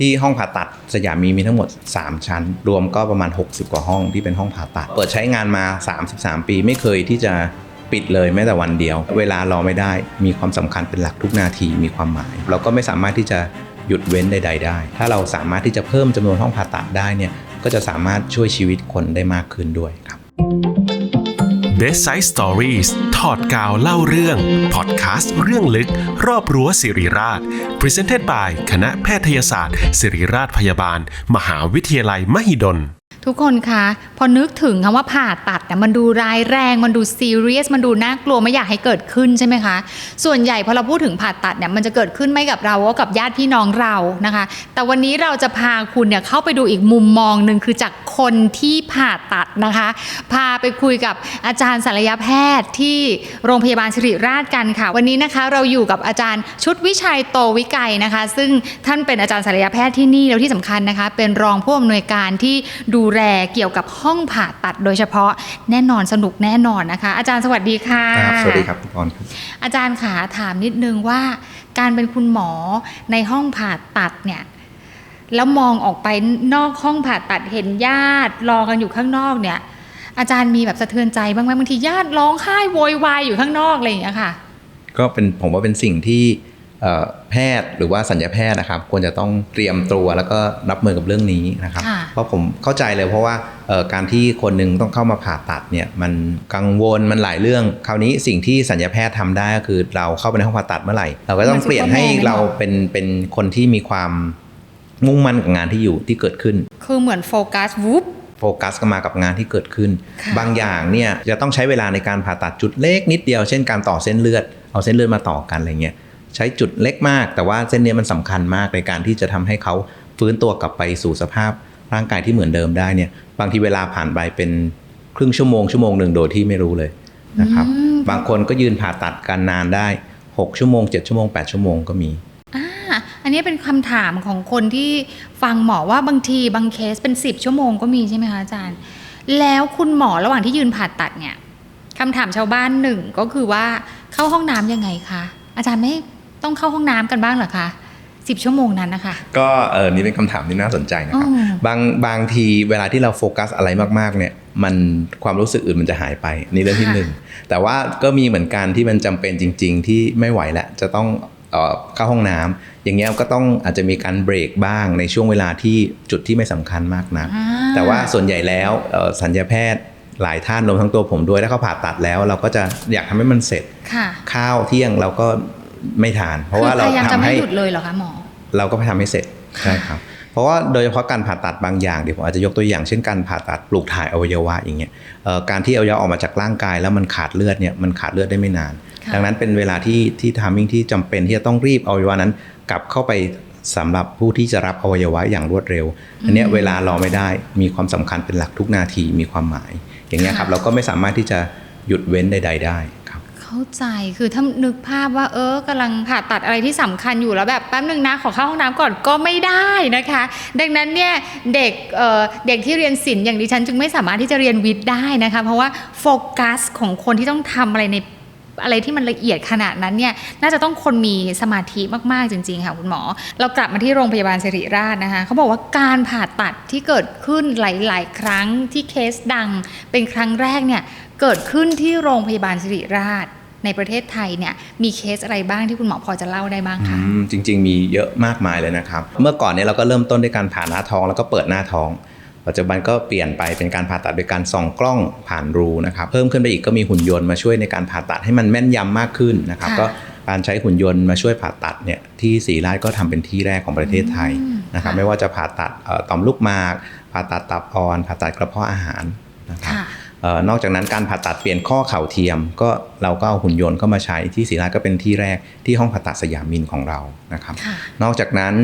ที่ห้องผ่าตัดสยามมีมีทั้งหมด 3 ชั้น รวมก็ประมาณ 60 กว่าห้องที่เป็นห้องผ่าตัด เปิดใช้งานมา 33 ปีไม่เคยที่จะปิดเลยแม้แต่วันเดียว เวลารอไม่ได้มีความสำคัญเป็นหลักทุกนาทีมีความหมาย เราก็ไม่สามารถที่จะหยุดเว้นใด ๆ ได้ ถ้าเราสามารถที่จะเพิ่มจำนวนห้องผ่าตัดได้เนี่ยก็จะสามารถช่วยชีวิตคนได้มากขึ้นด้วยครับ Best Side Stories ถอดกาวเล่าเรื่อง พอดแคสต์เรื่องลึก รอบรั้วสิริราช Presented by คณะแพทยศาสตร์ ศิริราชพยาบาล มหาวิทยาลัยมหิดล ทุกคนคะพอนึกถึงคำว่าผ่าตัดเนี่ยมันดูร้ายแรงมันดูซีเรียสมันดูน่ากลัวไม่อยากให้เกิดขึ้นใช่ไหมคะ ส่วนใหญ่พอเราพูดถึงผ่าตัดเนี่ยมันจะเกิดขึ้นไม่กับเราก็กับญาติพี่น้องเรานะคะ แต่วันนี้เราจะพาคุณเนี่ยเข้าไปดูอีกมุมมองหนึ่งคือจากคนที่ผ่าตัดนะคะ พาไปคุยกับอาจารย์ศัลยแพทย์ที่โรงพยาบาลสิริราชกันค่ะ วันนี้นะคะเราอยู่กับอาจารย์ชุดวิชัยโตวิไกยนะคะ ซึ่งท่านเป็นอาจารย์ศัลยแพทย์ที่นี่แล้วที่สำคัญนะคะ เป็นรองผู้อำนวยการที่ดูแลเกี่ยวกับห้องผ่าตัดโดยเฉพาะแน่นอนสนุกแน่นอนนะคะ อาจารย์สวัสดีค่ะครับสวัสดีครับคุณกรณ์ครับอาจารย์ขาถามนิดนึงว่า การเป็นคุณหมอในห้องผ่าตัดเนี่ยแล้วมองออกไปนอกห้องผ่าตัดเห็นญาติรอกันอยู่ข้างนอกเนี่ย อาจารย์มีแบบสะเทือนใจบ้างไหมบางทีญาติร้องไห้โวยวายอยู่ข้างนอกอะไรอย่างเงี้ยค่ะ ก็เป็นผมว่าเป็นสิ่งที่เอ่อ แพทย์หรือว่าสัญญาแพทย์นะครับ ควรจะต้องเตรียมตัวแล้วก็รับมือกับเรื่องนี้นะครับค่ะเพราะผมเข้าใจเลยเพราะว่าเอ่อการที่คนหนึ่งต้องเข้ามาผ่าตัดเนี่ยมันกังวลมันหลายเรื่อง คราวนี้สิ่งที่สัญญาแพทย์ทำได้ก็คือเราเข้าไปในห้องผ่าตัดเมื่อไหร่ เราก็ต้องเปลี่ยนให้เราเป็นเป็นคนที่มีความมุ่งมั่นกับงานที่อยู่ที่เกิดขึ้น คือเหมือนโฟกัสวุบโฟกัสก็มากับงานที่เกิดขึ้นค่ะบางอย่างเนี่ยจะต้องใช้เวลาในการผ่าตัดจุดเล็กนิดเดียว เช่นการต่อเส้นเลือด เอาเส้นเลือดมาต่อกันอะไรเงี้ย ใช้จุดเล็กมาก แต่ว่าเส้นเนี้ยมันสำคัญมากในการที่จะทำให้เขาฟื้นตัวกลับไปสู่สภาพร่างกายที่เหมือนเดิมได้เนี่ย บางทีเวลาผ่านไปเป็นครึ่งชั่วโมงชั่วโมงหนึ่งโดยที่ไม่รู้เลยนะครับอืมบางคนก็ยืนผ่าตัดกันนานได้ 6 ชั่วโมง 7 ชั่วโมง 8 ชั่วโมงก็มีอ่าอันนี้เป็นคำถามของคนที่ฟังหมอว่าบางทีบางเคสเป็น 10 ชั่วโมงก็มีใช่ไหมคะอาจารย์ แล้วคุณหมอระหว่างที่ยืนผ่าตัดเนี่ยคำถามชาวบ้านหนึ่งก็คือว่าเข้าห้องน้ำยังไงคะอาจารย์ไม่ ต้องเข้าห้องน้ำกันบ้างเหรอคะสิบชั่วโมงนั้นนะคะ ก็เออนี่เป็นคำถามที่น่าสนใจนะครับอ๋อบางบางทีเวลาที่เราโฟกัสอะไรมากๆเนี่ยมันความรู้สึกอื่นมันจะหายไปนี่เรื่องที่ค่ะหนึ่งแต่ว่าก็มีเหมือนกันที่มันจำเป็นจริง ๆ ที่ไม่ไหวแล้วจะต้องเอ่อเข้าห้องน้ำอย่างเงี้ยก็ต้องอาจจะมีการเบรกบ้างในช่วงเวลาที่จุดที่ไม่สำคัญมากนักอ่าแต่ว่าส่วนใหญ่แล้วเอ่อสัญญาแพทย์หลายท่านรวมทั้งตัวผมด้วยถ้าเขาผ่าตัดแล้ว เราก็จะอยากทำให้มันเสร็จค่ะข้าวเที่ยงเราก็ ไม่ทาน เพราะว่าคือเราพยายามจะทำไม่ให้หยุดเลยเหรอคะหมอ เราก็ไปทำให้เสร็จใช่ครับ เพราะว่าโดยเฉพาะการผ่าตัดบางอย่างเดี๋ยวผมอาจจะยกตัวอย่างเช่นการผ่าตัดปลูกถ่ายอวัยวะอย่างเงี้ยเอ่อการที่อวัยวะออกมาจากร่างกาย แล้วมันขาดเลือดเนี่ยมันขาดเลือดได้ไม่นานค่ะดังนั้นเป็นเวลาที่ที่ทามมิ่งที่จำเป็นที่จะต้องรีบเอาอวัยวะนั้น กลับเข้าไปสำหรับผู้ที่จะรับอวัยวะอย่างรวดเร็ว อันเนี้ยเวลารอไม่ได้มีความสำคัญเป็นหลักทุกนาทีมีความหมาย อย่างเงี้ยครับเราก็ไม่สามารถที่จะหยุดเว้นใด ๆ ได้ครับ เข้าใจคือถ้านึกภาพว่า เออกำลังผ่าตัดอะไรที่สำคัญอยู่แล้วแบบแป๊บนึงนะขอเข้าห้องน้ำก่อนก็ไม่ได้นะคะ ดังนั้นเนี่ยเด็กเออเด็กที่เรียนศิลป์อย่างดิฉันจึงไม่สามารถที่จะเรียนวิทย์ได้นะคะ เพราะว่าโฟกัสของคนที่ต้องทำอะไรในอะไรที่มันละเอียดขนาดนั้นเนี่ยน่าจะต้องคนมีสมาธิมาก ๆ จริง ๆ ค่ะคุณหมอ เรากลับมาที่โรงพยาบาลสิริราชนะคะเขาบอกว่าการผ่าตัดที่เกิดขึ้นหลาย ๆ ครั้งที่เคสดังเป็นครั้งแรกเนี่ยเกิดขึ้นที่โรงพยาบาลสิริราช ในประเทศไทยเนี่ยมีเคสอะไรบ้างที่คุณหมอพอจะเล่าได้บ้างคะอืมจริง ๆ มีเยอะมากมายเลยนะครับ เมื่อก่อนเนี่ยเราก็เริ่มต้นด้วยการผ่าหน้าท้องแล้วก็เปิดหน้าท้องปัจจุบันก็เปลี่ยนไปเป็นการผ่าตัดโดยการส่องกล้องผ่านรูนะครับ เพิ่มขึ้นไปอีกก็มีหุ่นยนต์มาช่วยในการผ่าตัดให้มันแม่นยำมากขึ้นนะครับค่ะก็การใช้หุ่นยนต์มาช่วยผ่าตัดเนี่ยที่ศรีราชก็ทำเป็นที่แรกของประเทศไทยอืมนะครับค่ะไม่ว่าจะผ่าตัดเอ่อต่อมลูกหมาก ผ่าตัดตับอ่อน ผ่าตัดกระเพาะอาหารนะครับค่ะเอ่อ นอกจากนั้นการผ่าตัดเปลี่ยนข้อเข่าเทียม ก็เราก็เอาหุ่นยนต์เข้ามาใช้ที่ศรีราชก็เป็นที่แรกที่ห้องผ่าตัดสยามมินของเรานะครับค่ะนอกจากนั้น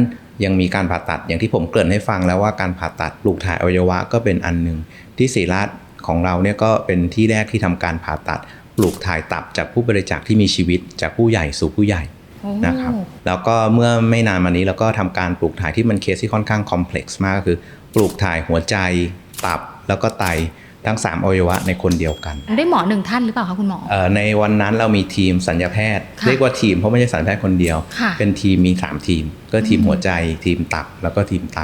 ยังมีการผ่าตัดอย่างที่ผมเกริ่นให้ฟังแล้วว่าการผ่าตัดปลูกถ่ายอวัยวะก็เป็นอันหนึ่งที่ศรีราชของเราเนี่ยก็เป็นที่แรกที่ทำการผ่าตัดปลูกถ่ายตับจากผู้บริจาคที่มีชีวิตจากผู้ใหญ่สู่ผู้ใหญ่โอ้นะครับแล้วก็เมื่อไม่นานมานี้เราก็ทำการปลูกถ่ายที่มันเคสที่ค่อนข้างคอมเพล็กซ์มากก็คือ ปลูกถ่ายหัวใจตับแล้วก็ไต ทั้ง 3 อวัยวะในคนเดียวกันได้หมอหนึ่งท่านหรือเปล่าคะคุณหมอเอ่อในวันนั้นเรามีทีมสัญญาแพทย์ค่ะเรียกว่าทีมเพราะไม่ใช่สัญญาแพทย์คนเดียวค่ะเป็นทีมมี 3 ทีม ก็ทีมหัวใจ ทีมตับแล้วก็ทีมไต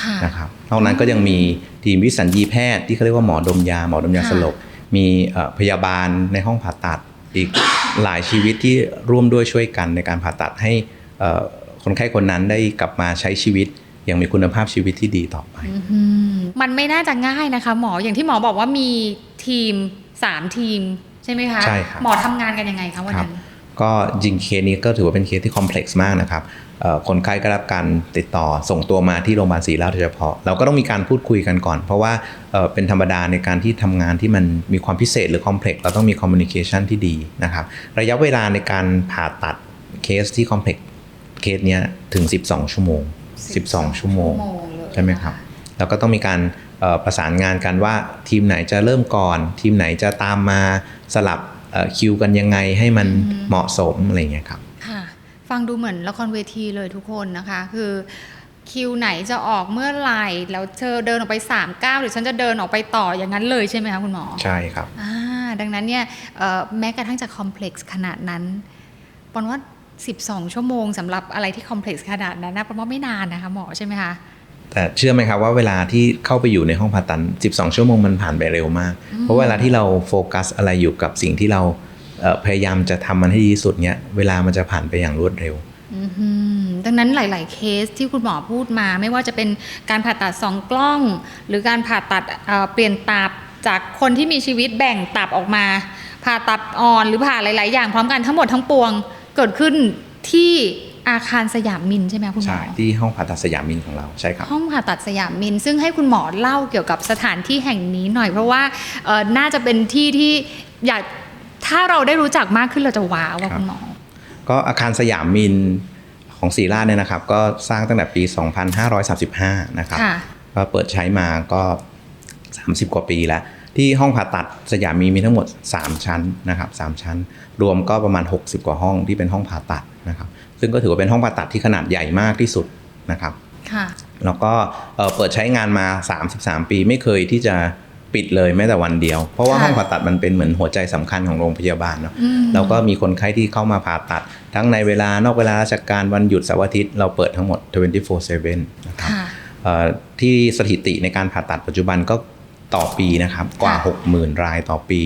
ค่ะนะครับนอกนั้นก็ยังมีทีมวิสัญญีแพทย์ที่เขาเรียกว่าหมอดมยาหมอดมยาค่ะสลบมีเอ่อพยาบาลในห้องผ่าตัดอีกหลายชีวิตที่ร่วมด้วยช่วยกันในการผ่าตัดให้เอ่อคนไข้คนนั้นได้กลับมาใช้ชีวิตอ ย่างมีคุณภาพชีวิตที่ดีต่อไปอืมมันไม่น่าจะง่ายนะคะ หมออย่างที่หมอบอกว่ามีทีม 3 ทีม ใช่ไหมคะใช่ครับหมอทำงานกันยังไงคะวันครับนั้นก็จริงเคสนี้ก็ถือว่าเป็นเคสที่คอมเพล็กซ์มากนะครับเอ่อคนไข้ก็รับการติดต่อส่งตัวมาที่โรงพยาบาลศรีราชโดยเฉพาะ เราก็ต้องมีการพูดคุยกันก่อน เพราะว่าเอ่อเป็นธรรมดาในการที่ทำงานที่มันมีความพิเศษหรือคอมเพล็กซ์เราต้องมีคอมมิ n นิเคชันที่ดีนะครับ ระยะเวลาในการผ่าตัดเคสที่คอมเพล็กซ์เคสเนี้ยถึง 12 ชั่วโมง 12 ชั่วโมงเลยใช่ไหมครับแล้วก็ต้องมีการเอ่อประสานงานกันว่าทีมไหนจะเริ่มก่อน ทีมไหนจะตามมาสลับเอ่อคิวกันยังไงให้มันเหมาะสมอะไรอย่างเงี้ยครับค่ะ ฟังดูเหมือนละครเวทีเลยทุกคนนะคะ คือคิวไหนจะออกเมื่อไหร่ แล้วเธอเดินออกไป3ามก้าวหรือฉันจะเดินออกไปต่ออย่างนั้นเลยใช่ไหมคะคุณหมอ ใช่ครับอ่าดังนั้นเนี่ยเอ่อแม้กระทั่งจะคอมเพล็กซ์ขนาดนั้นปอนว่า 12 ชั่วโมงสำหรับอะไรที่คอมเพล็กซ์ขนาดนั้นนะปอนว่าไม่นานนะคะหมอใช่ไหมคะแต่เชื่อไหมครับว่าเวลาที่เข้าไปอยู่ในห้องผ่าตัด12 ชั่วโมงมันผ่านไปเร็วมาก เพราะเวลาที่เราโฟกัสอะไรอยู่กับสิ่งที่เราเอ่อพยายามจะทำมันให้ดีที่สุดเนี่ยเวลามันจะผ่านไปอย่างรวดเร็วอือหือดังนั้นหลาย ๆ เคสที่คุณหมอพูดมา ไม่ว่าจะเป็นการผ่าตัดสองกล้อง หรือการผ่าตัดเอ่อเปลี่ยนตับจากคนที่มีชีวิตแบ่งตับออกมา ผ่าตับอ่อนหรือผ่าหลาย ๆ อย่างพร้อมกันทั้งหมดทั้งปวง เกิดขึ้นที่อาคารสยามมินใช่ไหมคุณหมใช่อที่ห้องผ่าตัดสยามมินของเราใช่ครับ ห้องผ่าตัดสยามมิน ซึ่งให้คุณหมอเล่าเกี่ยวกับสถานที่แห่งนี้หน่อย เพราะว่าเอ่อน่าจะเป็นที่ที่อยากถ้าเราได้รู้จักมากขึ้นเราจะว้าวว่าครับคุณหมอ ก็อาคารสยามมินของศรีราชเนี่ยนะครับ ก็สร้างตั้งแต่ปี 2535 นะครับค่ะก็เปิดใช้มาก็ 30 กว่าปีแล้ว ที่ห้องผ่าตัดสยามมีมีทั้งหมด 3 ชั้นนะครับ3ชั้น รวมก็ประมาณ 60 กว่าห้องที่เป็นห้องผ่าตัดนะครับ ซึ่งก็ถือว่าเป็นห้องผ่าตัดที่ขนาดใหญ่มากที่สุดนะครับค่ะแล้วก็เอ่อเปิดใช้งานมา 33 ปีไม่เคยที่จะปิดเลยแม้แต่วันเดียว เพราะว่าค่ะห้องผ่าตัดมันเป็นเหมือนหัวใจสำคัญของโรงพยาบาลเนาะอืมแล้วก็มีคนไข้ที่เข้ามาผ่าตัด ทั้งในเวลานอกเวลาราชการวันหยุดเสาร์อาทิตย์เราเปิดทั้งหมด 24/7 นะครับค่ะเอ่อที่สถิติในการผ่าตัดปัจจุบันก็ ต่อปีนะครับกว่าค่ะ60,000 รายต่อปี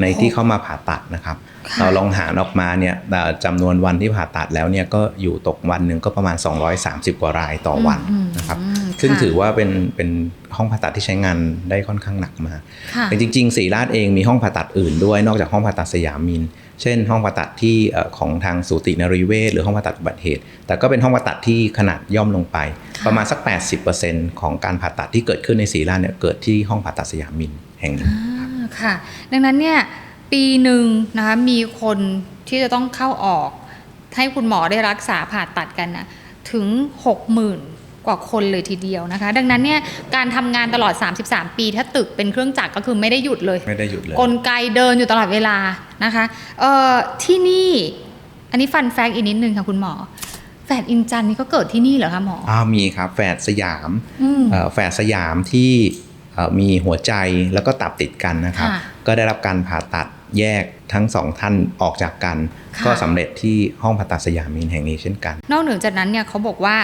ในที่เข้ามาผ่าตัดนะครับค่ะเราลองหารออกมาเนี่ยเอ่อจำนวนวันที่ผ่าตัดแล้วเนี่ยก็อยู่ตกวันหนึ่งก็ประมาณ 230 กว่ารายต่อวันอืมนะครับอืมซึ่งค่ะถือว่าเป็นเป็นห้องผ่าตัดที่ใช้งานได้ค่อนข้างหนักมากค่ะแต่จริงๆศรีราชเองมีห้องผ่าตัดอื่นด้วยนอกจากห้องผ่าตัดสยามมิน เช่น ห้องผ่าตัดที่เอ่อของทางสูตินรีเวชหรือห้องผ่าตัดอุบัติเหตุ แต่ก็เป็นห้องผ่าตัดที่ขนาดย่อมลงไปค่ะประมาณสัก 80%ของการผ่าตัดที่เกิดขึ้นในศรีราชเนี่ยเกิดที่ห้องผ่าตัดสยามมินแห่งนี้อ่า ค่ะ ดังนั้นเนี่ยปีหนึ่งนะคะมีคนที่จะต้องเข้าออก ให้คุณหมอได้รักษาผ่าตัดกันนะถึง 60,000 กว่าคนเลยทีเดียวนะคะ ดังนั้นเนี่ยการทำงานตลอด 33 ปีถ้าตึกเป็นเครื่องจักรก็คือไม่ได้หยุดเลย ไม่ได้หยุดเลย กลไกเดินอยู่ตลอดเวลานะคะเอ่อที่นี่อันนี้ฟันแฟกอีกนิดนึงค่ะคุณหมอแฝดอินจันนี่ก็เกิดที่นี่เหรอคะหมออ้าวมีครับแฝดสยามอืมเอ่อแฝดสยามที่เอ่อ มีหัวใจแล้วก็ตับติดกันนะครับค่ะก็ได้รับการผ่าตัดแยกทั้งสองท่านออกจากกันค่ะก็สำเร็จที่ห้องผ่าตัดสยามมินแห่งนี้เช่นกัน นอกเหนือจากนั้นเนี่ยเขาบอกว่า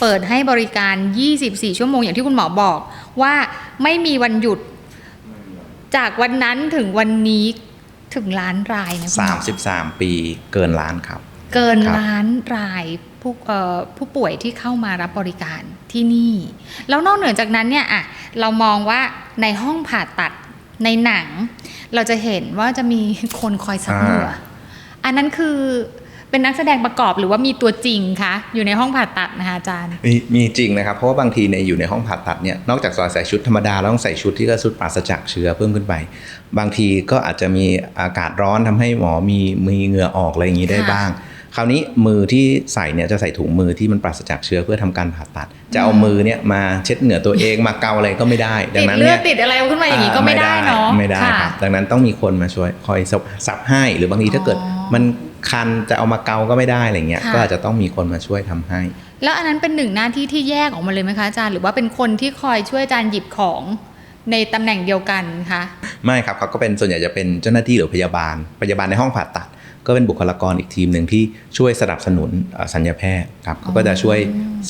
เปิดให้บริการ 24 ชั่วโมงอย่างที่คุณหมอบอกว่าไม่มีวันหยุด จากวันนั้นถึงวันนี้ถึงล้านรายนะคุณหมอ33 ปีเกินล้านครับ เกินครับล้านราย ผู้เอ่อผู้ป่วยที่เข้ามารับบริการที่นี่ แล้วนอกเหนือจากนั้นเนี่ยอะเรามองว่าในห้องผ่าตัดในหนัง เราจะเห็นว่าจะมีคนคอยซับเหงื่ออาอันนั้นคือเป็นนักแสดงประกอบหรือว่ามีตัวจริงคะอยู่ในห้องผ่าตัดนะคะอาจารย์มีมีจริงนะครับ เพราะว่าบางทีในอยู่ในห้องผ่าตัดเนี่ยนอกจากใส่ชุดธรรมดาแล้วต้องใส่ชุดที่ก็ชุดปราศจากเชื้อเพิ่มขึ้นไป บางทีก็อาจจะมีอากาศร้อนทำให้หมอมีมีเหงื่อออกอะไรอย่างนี้ได้ค่ะบ้างค ราวนี้มือที่ใส่เนี่ยจะใส่ถุงมือที่มันปราศจากเชื้อเพื่อทำการผ่าตัด จะเอามือเนี่ยมาเช็ดเหงื่อตัวเองมาเกาอะไรก็ไม่ได้ ดัติงดนั้นเลือเนี่ดยติดอะไรขึ้นมาอย่างนี้ก็ไม่ได้เนาะไม่ได้ค่ะครับดังนั้นต้องมีคนมาช่วยคอยซับซับให้ หรือบางทีถ้าเกิดอ๋อมันคันจะเอามาเกาก็ไม่ได้อะไรเงี้ยค่ะก็อาจจะต้องมีคนมาช่วยทำให้ แล้วอันนั้นเป็นหนึ่งหน้าที่ที่แยกออกมาเลยไหมคะอาจารย์หรือว่าเป็นคนที่คอยช่วยอาจารย์หยิบของในตำแหน่งเดียวกันคะไม่ครับเขาก็เป็นส่วนใหญ่จะเป็นเจ้าหน้าที่หรือพยาบาลพยาบาลในห้องผ่าตัด ก็เป็นบุคลากรอีกทีมหนึ่งที่ช่วยสนับสนุนเอ่อสัญญาแพทย์ครับเขาก็จะช่วย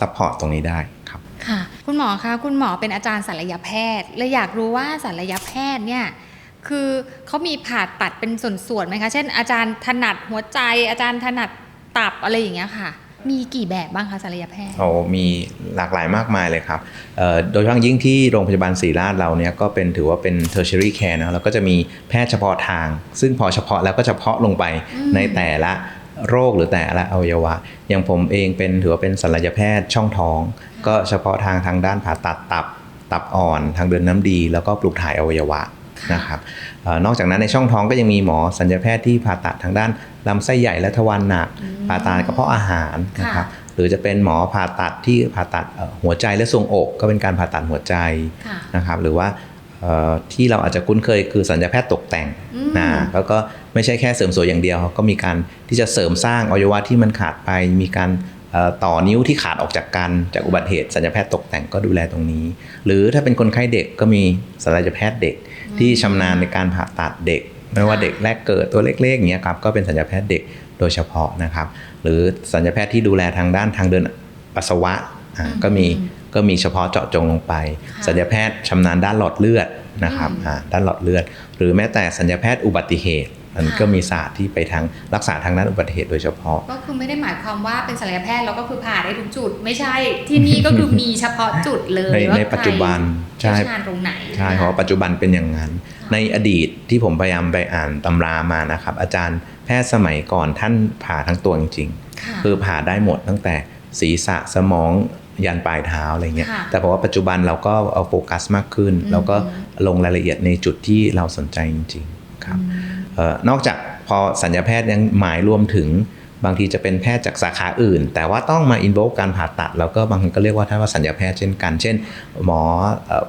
ซัพพอร์ตตรงนี้ได้ครับค่ะคุณหมอคะคุณหมอเป็นอาจารย์ศัลยแพทย์เลยอยากรู้ว่าศัลยแพทย์เนี่ยคือเขามีผ่าตัดเป็นส่วนๆไหมคะ เช่นอาจารย์ถนัดหัวใจอาจารย์ถนัดตับอะไรอย่างเงี้ยค่ะ มีกี่แบบบ้างคะศัลยแพทย์โอ้มีหลากหลายมากมายเลยครับเอ่อโดยเฉพาะยิ่งที่โรงพยาบาลศรีราชเราเนี่ยก็เป็นถือว่าเป็น tertiary care นะแล้วก็จะมีแพทย์เฉพาะทาง ซึ่งพอเฉพาะแล้วก็เฉพาะลงไปอืมในแต่ละโรคหรือแต่ละอวัยวะ อย่างผมเองเป็นถือว่าเป็นศัลยแพทย์ช่องท้อง ก็เฉพาะทางทางด้านผ่าตัดตับตับอ่อน ทางเดินน้ำดี แล้วก็ปลูกถ่ายอวัยวะ นะครับเออนอกจากนั้นในช่องท้องก็ยังมีหมอสัญญาแพทย์ที่ผ่าตัดทางด้านลำไส้ใหญ่และทวารหนักผ่าตัดกระเพาะอาหารนะครับหรือจะเป็นหมอผ่าตัดที่ผ่าตัดเอ่อหัวใจและทรวงอกก็เป็นการผ่าตัดหัวใจค่ะนะครับหรือว่าเอ่อที่เราอาจจะคุ้นเคยคือสัญญาแพทย์ตกแต่งอืมนะแล้วก็ไม่ใช่แค่เสริมสวยอย่างเดียว ก็มีการที่จะเสริมสร้างอวัยวะที่มันขาดไป มีการเอ่อต่อนิ้วที่ขาดออกจากกันจากอุบัติเหตุสัญญาแพทย์ตกแต่งก็ดูแลตรงนี้ หรือถ้าเป็นคนไข้เด็กก็มีศัลยแพทย์เด็ก ที่ชำนาญในการผ่าตัดเด็ก ไม่ว่าเด็กแรกเกิดตัวเล็กๆอย่างเงี้ยครับก็เป็นสัญญาแพทย์เด็กโดยเฉพาะนะครับ หรือสัญญาแพทย์ที่ดูแลทางด้านทางเดินปัสสาวะอ่าอืมก็มีอืมก็มีเฉพาะเจาะจงลงไปค่ะสัญญาแพทย์ชำนาญด้านหลอดเลือดนะครับอืมอ่าด้านหลอดเลือด หรือแม้แต่สัญญาแพทย์อุบัติเหตุ มันค่ะก็มีศาสตร์ที่ไปทางรักษาทางด้านอุบัติเหตุโดยเฉพาะ ก็คือไม่ได้หมายความว่าเป็นศัลยแพทย์แล้วก็คือผ่าได้ทุกจุด ไม่ใช่ที่นี่ก็คือมีเฉพาะจุดเลยในว่าในปัจจุบันใครใช่เชี่ยวชาญตรงไหนใช่เพราะว่าปัจจุบันเป็นอย่างนั้น ในอดีตที่ผมพยายามไปอ่านตำรามานะครับ อาจารย์แพทย์สมัยก่อนท่านผ่าทั้งตัวจริงๆค่ะคือผ่าได้หมดตั้งแต่ศีรษะสมองยันปลายเท้าอะไรเงี้ยค่ะแต่เพราะว่าปัจจุบันเราก็เอาโฟกัสมากขึ้นอืมแล้วก็ลงรายละเอียดในจุดที่เราสนใจจริง ๆ ครับเอ่อ นอกจากพอสัญญาแพทย์ยังหมายรวมถึงบางทีจะเป็นแพทย์จากสาขาอื่น แต่ว่าต้องมาอินโวการผ่าตัด แล้วก็บางคนก็เรียกว่าท่านว่าสัญญาแพทย์เช่นกัน เช่น หมอเอ่อ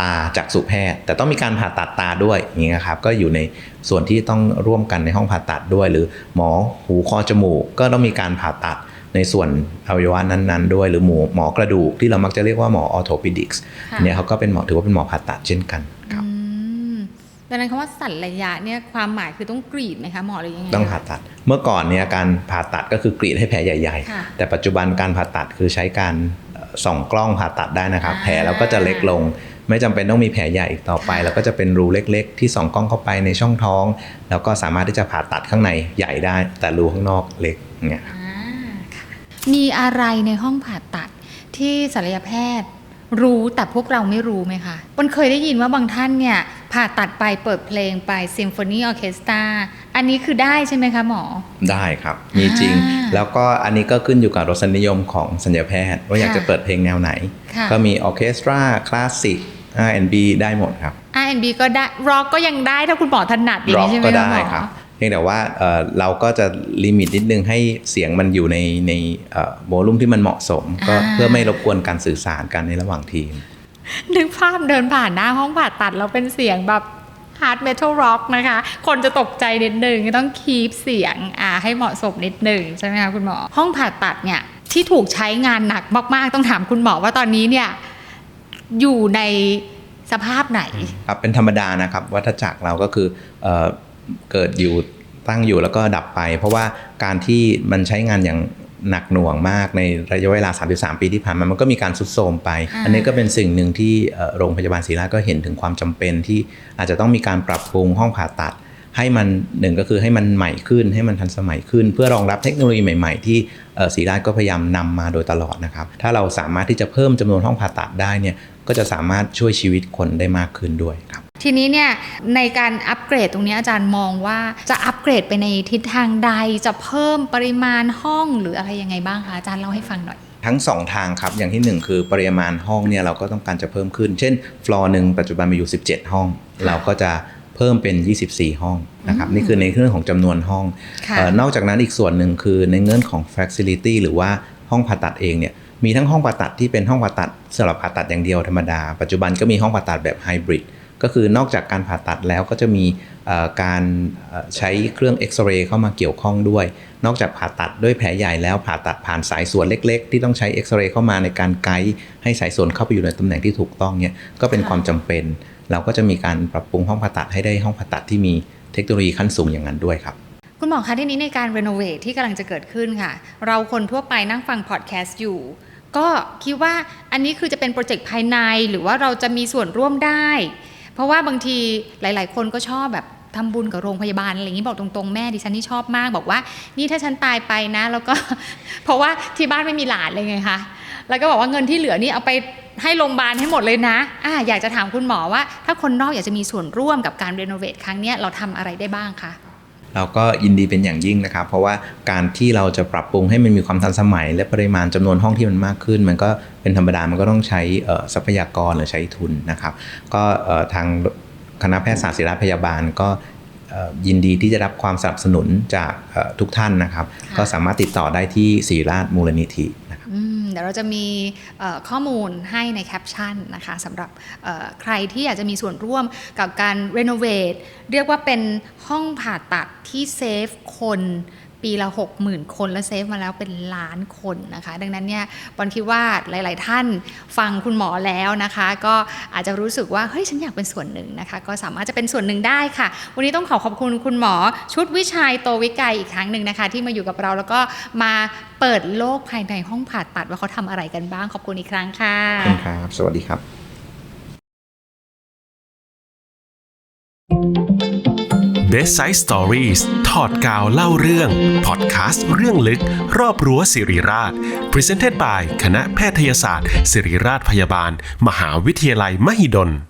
ตาจากสุแพทย์ แต่ต้องมีการผ่าตัดตาด้วยอย่างเงี้ยครับก็อยู่ในส่วนที่ต้องร่วมกันในห้องผ่าตัดด้วย หรือหมอหูคอจมูกก็ต้องมีการผ่าตัดในส่วนอวัยวะนั้นๆ ด้วย หรือหมอหมอกระดูกที่เรามักจะเรียกว่าหมอออโทปิดิกส์ค่ะเนี่ยเขาก็เป็นหมอถือว่าเป็นหมอผ่าตัดเช่นกันครับอืม ดังนั้นคำว่าศัลยะเนี่ยความหมายคือต้องกรีดไหมคะหมอหรือยังไงต้องผ่าตัด เมื่อก่อนเนี่ยการผ่าตัดก็คือกรีดให้แผลใหญ่ค่ะๆแต่ปัจจุบันการผ่าตัดคือใช้การเอ่อส่องกล้องผ่าตัดได้นะครับอ่าแผลเราก็จะเล็กลง ไม่จำเป็นต้องมีแผลใหญ่อีกต่อไปค่ะแล้วก็จะเป็นรูเล็ก ๆ ที่ส่องกล้องเข้าไปในช่องท้อง แล้วก็สามารถที่จะผ่าตัดข้างในใหญ่ได้ แต่รูข้างนอกเล็กเนี่ยอ่าค่ะมีอะไรในห้องผ่าตัดที่ศัลยแพทย์ รู้แต่พวกเราไม่รู้ไหมคะมันเคยได้ยินว่าบางท่านเนี่ยผ่าตัดไปเปิดเพลงไปซิมโฟนีออเคสตราอันนี้คือได้ใช่ไหมคะหมอ ได้ครับ มีจริงอ่าแล้วก็อันนี้ก็ขึ้นอยู่กับรสนิยมของสัญญาแพทย์ ว่าอยากค่ะจะเปิดเพลงแนวไหนค่ะก็มีออร์เคสตราคลาสสิก R&B ได้หมดครับ R&B ก็ได้ร็อกก็ยังได้ถ้าคุณหมอถนัดอย่างร็อกนี้ใช่ไหมก็คะได้หมอครับเพียงแต่ว่าเอ่อเราก็จะลิมิตนิดนึงให้เสียงมันอยู่ในในโวลูมที่มันเหมาะสม ก็อ่าเพื่อไม่รบกวนการสื่อสารกันในระหว่างทีม นึกภาพเดินผ่านหน้าห้องผ่าตัดแล้วเป็นเสียงแบบฮาร์ดเมทัลร็อกนะคะ คนจะตกใจนิดนึงต้องคีปเสียงอ่าให้เหมาะสมนิดนึงใช่ไหมคะคุณหมอ ห้องผ่าตัดเนี่ยที่ถูกใช้งานหนักมาก ๆ ต้องถามคุณหมอว่าตอนนี้เนี่ยอยู่ในสภาพไหนครับเป็นธรรมดานะครับวัฏจักรเราก็คือเอ่อ เกิดอยู่ตั้งอยู่แล้วก็ดับไป เพราะว่าการที่มันใช้งานอย่างหนักหน่วงมากในระยะเวลา 33 ปีที่ผ่านมา มันก็มีการสุดโทรมไปอ่าอันนี้ก็เป็นสิ่งหนึ่งที่เอ่อโรงพยาบาลศรีราชก็เห็นถึงความจำเป็นที่อาจจะต้องมีการปรับปรุงห้องผ่าตัด ให้มันหนึ่งก็คือให้มันใหม่ขึ้น ให้มันทันสมัยขึ้น เพื่อรองรับเทคโนโลยีใหม่ๆ ที่เอ่อศรีราชก็พยายามนำมาโดยตลอดนะครับ ถ้าเราสามารถที่จะเพิ่มจำนวนห้องผ่าตัดได้เนี่ย ก็จะสามารถช่วยชีวิตคนได้มากขึ้นด้วยครับ ทีนี้เนี่ยในการอัปเกรดตรงนี้อาจารย์มองว่าจะอัปเกรดไปในทิศทางใดจะเพิ่มปริมาณห้องหรืออะไรยังไงบ้างคะอาจารย์เล่าให้ฟังหน่อย ทั้ง 2 ทางครับ อย่างทีหนึ่1 คือปริมาณห้องเนี่ยเราก็ต้องการจะเพิ่มขึ้น เช่น ฟลอร์หนึ่งปัจจุบันมีอยู่ 17 ห้อง เราก็จะเพิ่มเป็น 24 ห้องนะครับอืมนี่คือในเรื่องของจำนวนห้องค่ะเออนอกจากนั้นอีกส่วนหนึ่งคือในเงื่อนของ facility หรือว่าห้องผ่าตัดเองเนี่ยมีทั้งห้องผ่าตัดที่เป็นห้องผ่าตัดสำหรับผ่าตัดอย่างเดียวธรรมดา ปัจจุบันก็มีห้องผ่าตัดแบบไฮบริด ก็คือนอกจากการผ่าตัดแล้วก็จะมีการใช้เครื่องเอ็กซเรย์เข้ามาเกี่ยวข้องด้วย นอกจากผ่าตัดด้วยแผลใหญ่แล้วผ่าตัดผ่านสายส่วนเล็ก ๆ ที่ต้องใช้เอ็กซเรย์เข้ามาในการไกด์ให้สายส่วนเข้าไปอยู่ในตำแหน่งที่ถูกต้องเนี่ยก็เป็นค่ะความจำเป็น เราก็จะมีการปรับปรุงห้องผ่าตัดให้ได้ห้องผ่าตัดที่มีเทคโนโลยีขั้นสูงอย่างนั้นด้วยครับคุณหมอคะที่นี้ในการรีโนเวทที่กำลังจะเกิดขึ้นค่ะ เราคนทั่วไปนั่งฟังพอดแคสต์อยู่ ก็คิดว่าอันนี้คือจะเป็นโปรเจกต์ภายในหรือว่าเราจะมีส่วนร่วมได้ เพราะว่าบางทีหลาย ๆ คนก็ชอบแบบทำบุญกับโรงพยาบาลอะไรอย่างนี้บอกตรงๆแม่ดิฉันนี่ชอบมาก บอกว่า นี่ถ้าฉันตายไปนะ แล้วก็ เพราะว่าที่บ้านไม่มีหลานเลยไงคะแล้วก็บอกว่าเงินที่เหลือนี่เอาไปให้โรงพยาบาลให้หมดเลยนะอ่าอยากจะถามคุณหมอว่า ถ้าคนนอกอยากจะมีส่วนร่วมกับการรีโนเวทครั้งนี้เราทำอะไรได้บ้างคะ เราก็ยินดีเป็นอย่างยิ่งนะครับ เพราะว่าการที่เราจะปรับปรุงให้มันมีความทันสมัย และปริมาณจำนวนห้องที่มันมากขึ้น มันก็เป็นธรรมดามันก็ต้องใช้ทรัพยากรหรือใช้ทุนนะครับ ก็ทางคณะแพทยศาสตร์ศิริราชพยาบาลก็ ยินดีที่จะรับความสนับสนุนจากเอ่อทุกท่านนะครับค่ะก็สามารถติดต่อได้ที่ศิริราชมูลนิธินะครับอืมเดี๋ยวเราจะมีเอ่อข้อมูลให้ในแคปชั่นนะคะสำหรับเอ่อใครที่อยากจะมีส่วนร่วมกับการรีโนเวทเรียกว่าเป็นห้องผ่าตัดที่เซฟคน ปีละ 60,000 คนและเซฟมาแล้วเป็นล้านคนนะคะ ดังนั้นเนี่ยบอลคิดว่าหลาย ๆ ท่านฟังคุณหมอแล้วนะคะ ก็อาจจะรู้สึกว่าเฮ้ยฉันอยากเป็นส่วนหนึ่งนะคะ ก็สามารถจะเป็นส่วนหนึ่งได้ค่ะ วันนี้ต้องขอขอบคุณคุณหมอชุดวิชัยโตวิกัยอีกครั้งหนึ่งนะคะ ที่มาอยู่กับเราแล้วก็มาเปิดโลกภายในห้องผ่าตัดว่าเขาทำอะไรกันบ้างขอบคุณอีกครั้งค่ะขอบคุณครับ สวัสดีครับ Best Side Stories ถอดกาวเล่าเรื่อง พอดแคสต์เรื่องลึก รอบรั้วสิริราช Presented by คณะแพทยศาสตร์ ศิริราชพยาบาล มหาวิทยาลัยมหิดล